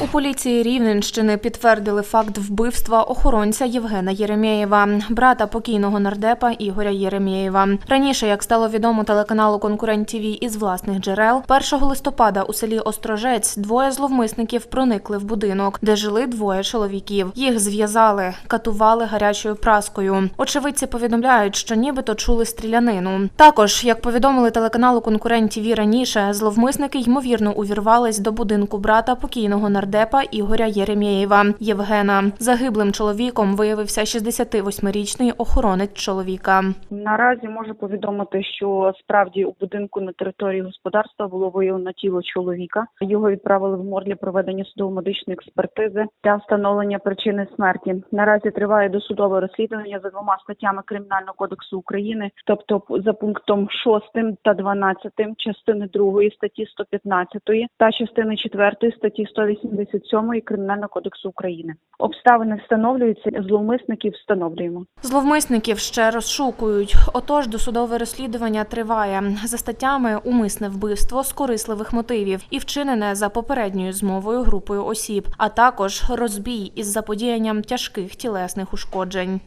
У поліції Рівненщини підтвердили факт вбивства охоронця Євгена Єремєєва, брата покійного нардепа Ігоря Єремєєва. Раніше, як стало відомо телеканалу Конкурент ТВ із власних джерел, 1 листопада у селі Острожець двоє зловмисників проникли в будинок, де жили двоє чоловіків. Їх зв'язали, катували гарячою праскою. Очевидці повідомляють, що нібито чули стрілянину. Також, як повідомили телеканалу Конкурент ТВ раніше, зловмисники ймовірно увірвались до будинку брата покійного нардепа Ігоря Єремєєва Євгена. Загиблим чоловіком виявився 68-річний охоронець чоловіка. Наразі можу повідомити, що справді у будинку на території господарства було виявлено тіло чоловіка. Його відправили в мор для проведення судово-медичної експертизи та встановлення причини смерті. Наразі триває досудове розслідування за двома статтями Кримінального кодексу України, тобто за пунктом 6 та 12 частини 2 статті 115 та частини 4 статті 187 Кримінального кодексу України. Обставини встановлюються, зловмисників встановлюємо. Зловмисників ще розшукують. Отож, досудове розслідування триває за статтями умисне вбивство з корисливих мотивів і вчинене за попередньою змовою групою осіб, а також розбій із заподіянням тяжких тілесних ушкоджень.